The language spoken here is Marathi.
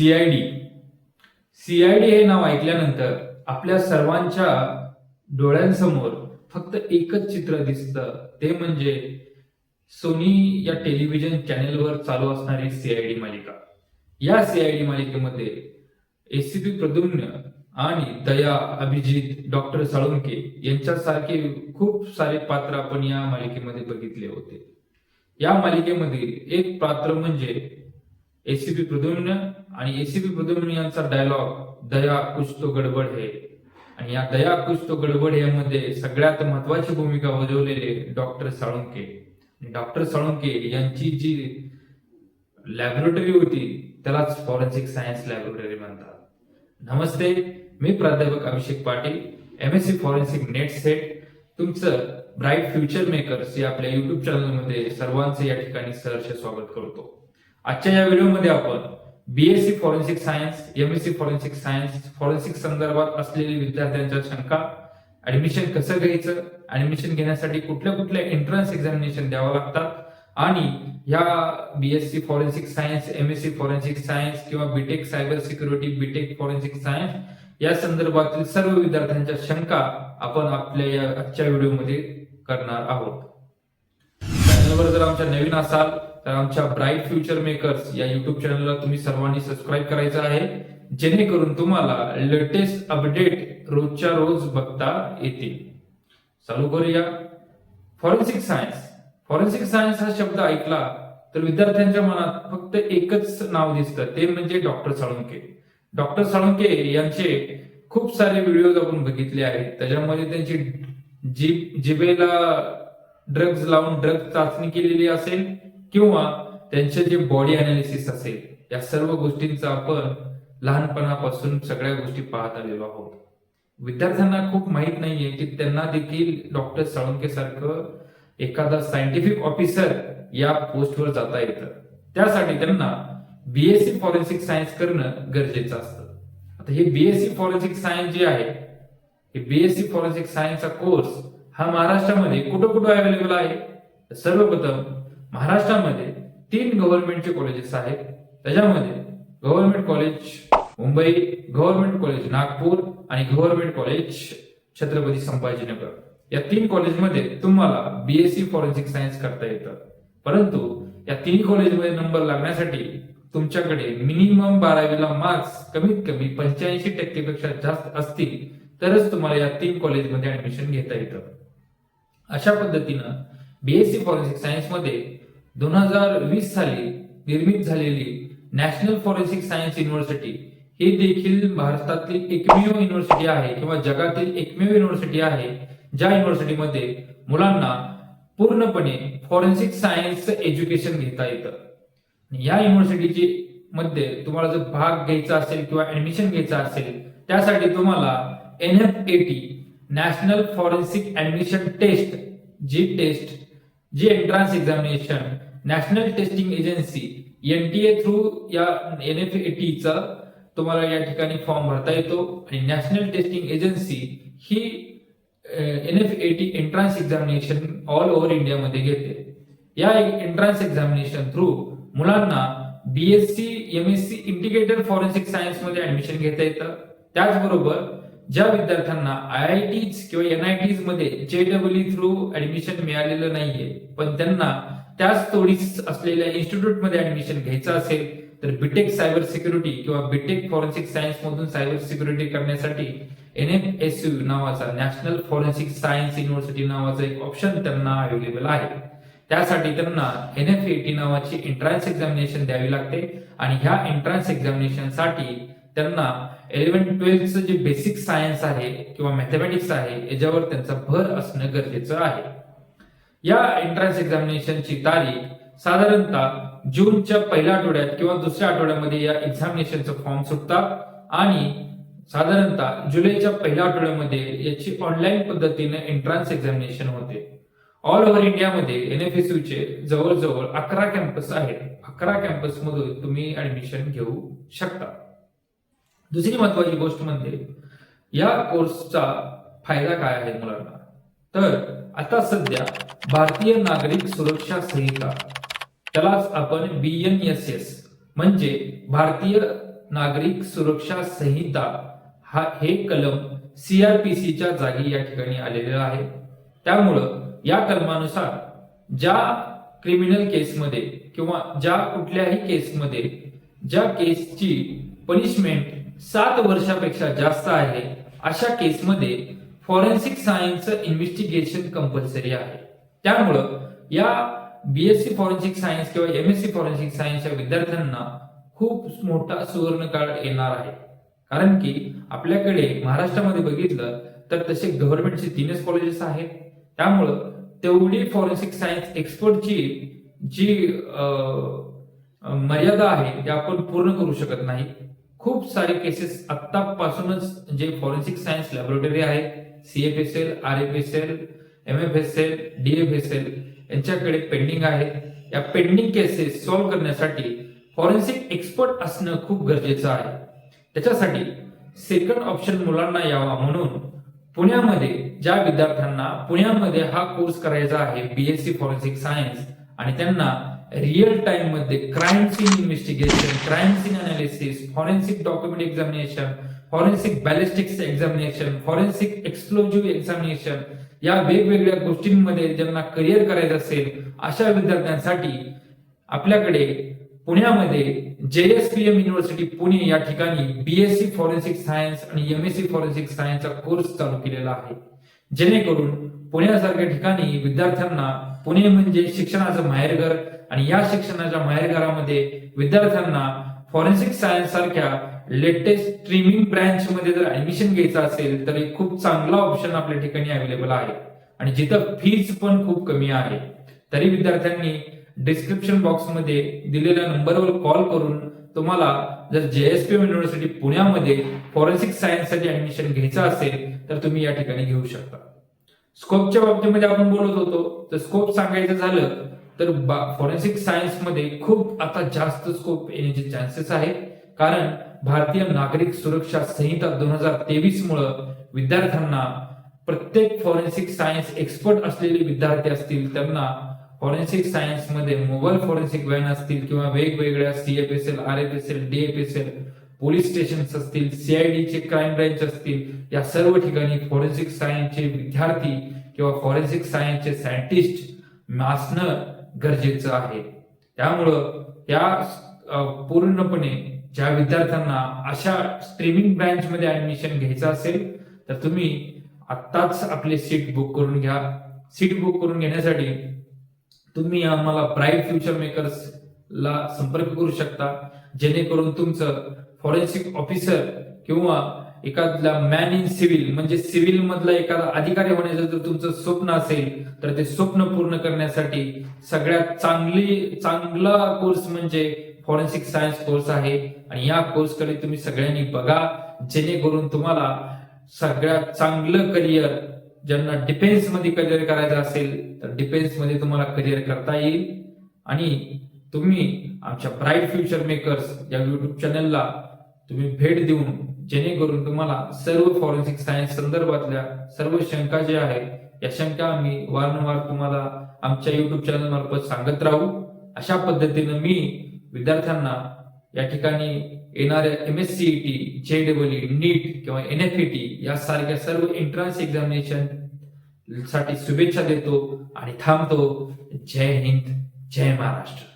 सीआयडी सीआयडी हे नाव ऐकल्यानंतर आपल्या सर्वांच्या डोळ्यांसमोर फक्त एकच चित्र दिसतं. ते म्हणजे सोनी या टेलिव्हिजन चॅनेलवर चालू असणारी सीआयडी मालिका. या सीआयडी मालिकेमध्ये एसीपी प्रद्युम्न आणि दया अभिजित डॉक्टर साळुंके यांच्यासारखे खूप सारे पात्र आपण या मालिकेमध्ये बघितले होते. या मालिकेमधील एक पात्र म्हणजे एसीपी प्रद्युम्न आणि एसीपी प्रद्युम्न यांचा डायलॉग दया कुछ तो गडबड है. आणि या दया कुछ तो गडबड यामध्ये सगळ्यात महत्वाची भूमिका बजावलेले डॉक्टर साळुंके. डॉक्टर साळुंके यांची जी लॅबोरेटरी होती त्यालाच फॉरेन्सिक सायन्स लॅबोरेटरी म्हणतात. नमस्ते मी प्राध्यापक Abhishek Patil M S C forensic NET SET तुमचं ब्राईट फ्युचर मेकर्स या आपल्या युट्यूब चॅनलमध्ये सर्वांचे या ठिकाणी सहर्ष स्वागत करतो. आजच्या या व्हिडिओमध्ये आपण BSc forensic science M S C forensic science forensic संदर्भात असलेली विद्यार्थ्यांच्या शंका ऍडमिशन कसं घ्यायचं ऍडमिशन घेण्यासाठी कुठल्या कुठल्या एंट्रन्स एक्झामिनेशन द्यावं लागतात आणि या BSc forensic science MSc forensic science किंवा BTech cyber security BTech forensic science या संदर्भातील सर्व विद्यार्थ्यांच्या शंका आपण आपल्या या आजच्या व्हिडिओमध्ये करणार आहोत. चॅनलवर जर आमच्या नवीन असाल तर आमच्या ब्राईट फ्युचर मेकर्स या युट्यूब चॅनलला तुम्ही सर्वांनी सबस्क्राईब करायचं आहे. जेणेकरून तुम्हाला लेटेस्ट अपडेट रोजच्या रोज बघता येतील. चालू करूया. फॉरेन्सिक सायन्स फॉरेन्सिक सायन्स हा शब्द ऐकला तर विद्यार्थ्यांच्या मनात फक्त एकच नाव दिसतं. ते म्हणजे डॉक्टर साळुंके डॉक्टर साळुंके यांचे खूप सारे व्हिडिओज आपण बघितले आहेत. त्याच्यामध्ये त्यांची जी जिबेला ड्रग्ज लावून ड्रग चाचणी केलेली असेल. किंवा त्यांचे जे बॉडी अनालिसिस असेल या सर्व गोष्टींचा आपण लहानपणापासून सगळ्या गोष्टी पाहत आलेलो आहोत. विद्यार्थ्यांना खूप माहीत नाहीये की त्यांना देखील डॉक्टर साळुंके सारखं एखादा सायंटिफिक ऑफिसर या पोस्टवर जाता येतं. त्यासाठी त्यांना बीएससी फॉरेन्सिक सायन्स करणं गरजेचं असतं. आता हे बीएससी फॉरेन्सिक सायन्स जे आहे हे बीएससी फॉरेन्सिक सायन्सचा कोर्स हा महाराष्ट्रामध्ये कुठं कुठं अवेलेबल आहे सर्वप्रथम महाराष्ट्रामध्ये तीन गव्हर्नमेंटचे कॉलेजेस आहेत. त्याच्यामध्ये government college Mumbai government college Nagpur आणि गव्हर्नमेंट कॉलेज छत्रपती संभाजीनगर. या तीन कॉलेजमध्ये तुम्हाला बीएससी फॉरेन्सिक सायन्स करता येतं. परंतु या तिन्ही कॉलेजमध्ये नंबर लागण्यासाठी तुमच्याकडे मिनिमम बारावीला मार्क्स कमीत कमी पंच्याऐंशी टक्केपेक्षा जास्त असतील तरच तुम्हाला या तीन कॉलेजमध्ये ऍडमिशन घेता येतं. अशा पद्धतीनं बीएससी फॉरेन्सिक सायन्समध्ये दोन हजार वीस साली निर्मित झालेली नॅशनल फॉरेन्सिक सायन्स युनिव्हर्सिटी ही देखील भारतातील एकमेव युनिव्हर्सिटी आहे किंवा जगातील एकमेव युनिव्हर्सिटी आहे ज्या युनिव्हर्सिटीमध्ये मुलांना पूर्णपणे फॉरेन्सिक सायन्स एज्युकेशन घेता येतं. या युनिव्हर्सिटीची मध्ये तुम्हाला जर भाग घ्यायचा असेल किंवा ऍडमिशन घ्यायचा असेल त्यासाठी तुम्हाला N F A T national forensic admission test G test G entrance examination national testing agency NTA through या एन एफ ए टीचा तुम्हाला या ठिकाणी फॉर्म भरता येतो. आणि national testing agency he N F A T entrance examination all over इंडियामध्ये घेते. या एंट्रन्स एक्झामिनेशन थ्रू मुलांना बीएससी एमएससी इंटिग्रेटेड फॉरेन्सिक सायन्समध्ये ऍडमिशन घेता येतं. त्याचबरोबर ज्या विद्यार्थ्यांना आय आय टीज किंवा एन आय टीजमध्ये जे डब्ल्यू थ्रू ऍडमिशन मिळालेलं नाहीये पण त्यांना त्याच तोडीस असलेल्या इन्स्टिट्यूटमध्ये ऍडमिशन घ्यायचं असेल तर बीटेक सायबर सिक्युरिटी किंवा बीटेक फॉरेन्सिक सायन्स मधून सायबर सिक्युरिटी करण्यासाठी एन एफ एस यू नावाचा नॅशनल फॉरेन्सिक सायन्स युनिव्हर्सिटी नावाचा एक ऑप्शन त्यांना अवेलेबल आहे. त्यासाठी त्यांना एन एफ एटी नावाची एंट्रन्स एक्झामिनेशन द्यावी लागते आणि ह्या एंट्रन्स एक्झामिनेशनसाठी त्यांना इलेव्हन ट्वेल्थचं जे बेसिक सायन्स आहे किंवा मॅथमॅटिक्स आहे याच्यावर त्यांचा भर असणं गरजेचं आहे. या एंट्रन्स एक्झामिनेशनची तारीख साधारणतः जूनच्या पहिल्या आठवड्यात किंवा दुसऱ्या आठवड्यामध्ये या एक्झामिनेशनचं फॉर्म सुटतात आणि साधारणतः जुलैच्या पहिल्या आठवड्यामध्ये याची ऑनलाईन पद्धतीने एंट्रन्स एक्झामिनेशन होते. ऑल ओव्हर इंडियामध्ये एन एफ एस चे जवळजवळ अकरा कॅम्पस आहेत. अकरा कॅम्पसमधून तुम्ही ऍडमिशन घेऊ शकता. दुसरी महत्वाची गोष्ट म्हणजे या कोर्सचा फायदा काय आहे मुलांना? तर आता सध्या भारतीय नागरिक सुरक्षा संहिता त्यालाच आपण बी एन एस एस म्हणजे भारतीय नागरिक सुरक्षा संहिता हा हे कलम सीआरपीसीच्या जागी या ठिकाणी आलेलं आहे. त्यामुळं या कलमानुसार ज्या क्रिमिनल केसमध्ये किंवा ज्या कुठल्याही केसमध्ये ज्या केसची पनिशमेंट सात वर्षापेक्षा जास्त आहे. अशा केसमध्ये फॉरेन्सिक सायन्स इन्व्हेस्टिगेशन कंपल्सरी आहे. त्यामुळं या बीएससी फॉरेन्सिक सायन्स किंवा एमएससी फॉरेन्सिक सायन्सच्या विद्यार्थ्यांना खूप मोठा सुवर्ण काळ येणार आहे. कारण की आपल्याकडे महाराष्ट्रामध्ये बघितलं तर तसे गव्हर्नमेंटचे तीनच कॉलेजेस आहेत. त्यामुळं तेवढी फॉरेन्सिक सायन्स एक्सपर्टची जी मर्यादा आहे ती आपण पूर्ण करू शकत नाही. खूप सारे केसेस आत्तापासूनच जे फॉरेन्सिक सायन्स लॅबोरेटरी आहेत CFSL R F S L M F S L D F S L यांच्याकडे पेंडिंग आहेत या पेंडिंग केसेस सॉल्व्ह करण्यासाठी फॉरेन्सिक एक्सपर्ट असणं खूप गरजेचं आहे. त्याच्यासाठी सेकंड ऑप्शन मुलांना यावा म्हणून पुण्यामध्ये ज्या विद्यार्थ्यांना पुण्यामध्ये हा कोर्स करायचा आहे बीएससी फॉरेन्सिक सायन्स आणि त्यांना रिअल टाइममध्ये crime scene investigation crime scene analysis forensic document examination forensic ballistics examination forensic explosive examination या वेगवेगळ्या गोष्टींमध्ये ज्यांना करिअर करायचं असेल अशा विद्यार्थ्यांसाठी आपल्याकडे पुण्यामध्ये जेएसपीएम युनिव्हर्सिटी पुणे या ठिकाणी बीएससी फॉरेन्सिक सायन्स आणि एम एस सी फॉरेन्सिक सायन्सचा कोर्स चालू केलेला आहे. जेणेकरून पुण्यासारख्या ठिकाणी विद्यार्थ्यांना पुणे म्हणजे शिक्षणाचं माहेरघर आणि या शिक्षणाच्या माहेरघरामध्ये विद्यार्थ्यांना फॉरेन्सिक सायन्स सारख्या लेटेस्ट स्ट्रीमिंग ब्रँच मध्ये जर ऍडमिशन घ्यायचं असेल तर एक खूप चांगला ऑप्शन आपल्या ठिकाणी अवेलेबल आहे. आणि जिथं फीज पण खूप कमी आहे तरी विद्यार्थ्यांनी डिस्क्रिप्शन बॉक्समध्ये दिलेल्या नंबरवर कॉल करून तुम्हाला जर जेएसपीएम युनिव्हर्सिटी पुण्यामध्ये फॉरेन्सिक सायन्ससाठी ऍडमिशन घ्यायचं असेल तर तुम्ही या ठिकाणी घेऊ शकता. स्कोपच्या बाबतीमध्ये आपण बोलत होतो तर स्कोप सांगायचं झालं तर फॉरेन्सिक सायन्समध्ये खूप आता जास्त स्कोप येण्याचे चान्सेस आहेत. कारण भारतीय नागरिक सुरक्षा संहिता दोन हजार तेवीस मुळे विद्यार्थ्यांना प्रत्येक फॉरेन्सिक सायन्स एक्सपर्ट असलेले विद्यार्थी असतील त्यांना फॉरेन्सिक सायन्समध्ये मोबाईल फॉरेन्सिक व्हॅन असतील किंवा वेगवेगळ्या CFSL R F S L D F S L police station असतील सीआयडीचे क्राईम ब्रँच असतील या सर्व ठिकाणी फॉरेन्सिक सायन्सचे विद्यार्थी किंवा फॉरेन्सिक सायन्सचे सायंटिस्ट मास्नर गरजेचं आहे. त्यामुळं या पूर्णपणे ज्या विद्यार्थ्यांना अशा स्ट्रीमिंग ब्रँच मध्ये ऍडमिशन घ्यायचं असेल तर तुम्ही आत्ताच आपली सीट बुक करून घ्या. सीट बुक करून घेण्यासाठी तुम्ही आम्हाला ब्राईट फ्युचर मेकर्स ला संपर्क करू शकता जेणेकरून तुमचं फॉरेन्सिक ऑफिसर किंवा एखादा मॅन इन सिव्हिल म्हणजे सिव्हिल मधला एखादा अधिकारी होण्याचं जर तुमचं स्वप्न असेल तर ते स्वप्न पूर्ण करण्यासाठी सगळ्यात चांगली चांगला कोर्स म्हणजे फॉरेन्सिक सायन्स कोर्स आहे. आणि या कोर्सकडे तुम्ही सगळ्यांनी बघा जेणेकरून तुम्हाला सगळ्यात चांगलं करिअर ज्यांना डिफेन्समध्ये करिअर करायचं असेल तर डिफेन्समध्ये तुम्हाला करिअर करता येईल. आणि तुम्ही आमच्या ब्राईट फ्युचर मेकर्स या युट्यूब चॅनलला तुम्ही भेट देऊन जेणेकरून तुम्हाला सर्व फॉरेन्सिक सायन्स संदर्भातल्या सर्व शंका ज्या आहेत या शंका आम्ही वारंवार तुम्हाला आमच्या युट्यूब चॅनल मार्फत सांगत राहू. अशा पद्धतीनं मी विद्यार्थ्यांना या ठिकाणी येणाऱ्या M S C T J W NEET किंवा एन एफ टी यासारख्या सर्व एंट्रन्स एक्झामिनेशनसाठी शुभेच्छा देतो आणि थांबतो. जय हिंद जय महाराष्ट्र.